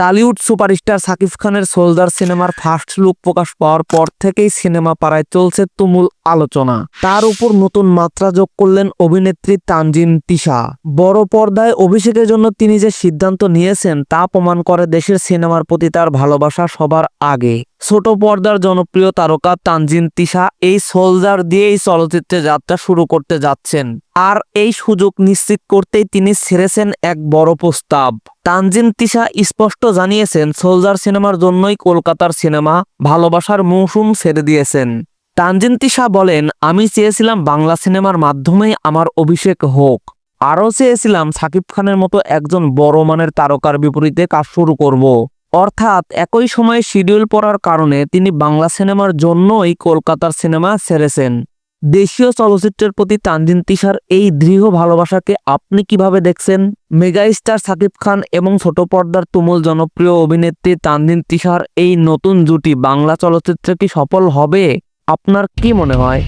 Tollywood superstar Shakib খানের soldier সিনেমার first look প্রকাশ পাওয়ার পর থেকেই সিনেমা পাড়ায় চলছে তুমুল আলোচনা। তার উপর নতুন মাত্রা যোগ করলেন অভিনেত্রী তানজিন তিশা। বড় পর্দায় অভিষেকের জন্য তিনি যে সিদ্ধান্ত নিয়েছেন তা প্রমাণ করে দেশের সিনেমার প্রতি তার ভালোবাসা সবার আগে। ছোট পর্দার জনপ্রিয় তারকা তানজিন তিশা এই সোলজার দিয়েই চলচ্চিত্রে যাত্রা শুরু করতে যাচ্ছেন। আর এই সুযোগ নিশ্চিত করতেই তিনি ছেড়েছেন এক বড় প্রস্তাব। তানজিন তিশা স্পষ্ট জানিয়েছেন, সোলজার সিনেমার জন্যই কলকাতার সিনেমা ভালোবাসার মৌসুম ছেড়ে দিয়েছেন। তানজিন তিশা বলেন, আমি চেয়েছিলাম বাংলা সিনেমার মাধ্যমেই আমার অভিষেক হোক। আরও চেয়েছিলাম সাকিব খানের মতো একজন বড় মানের তারকার বিপরীতে কাজ শুরু করব। অর্থাৎ একই সময়ে শিডিউল পড়ার কারণে তিনি বাংলা সিনেমার জন্যই কলকাতার সিনেমা ছেড়েছেন। দেশীয় চলচ্চিত্রের প্রতি তানজিন তিশার এই দৃঢ় ভালোবাসাকে আপনি কীভাবে দেখছেন? মেগা স্টার সাকিব খান এবং ছোট পর্দার তুমুল জনপ্রিয় অভিনেত্রী তানজিন তিশার এই নতুন জুটি বাংলা চলচ্চিত্রে কি সফল হবে? আপনার কি মনে হয়?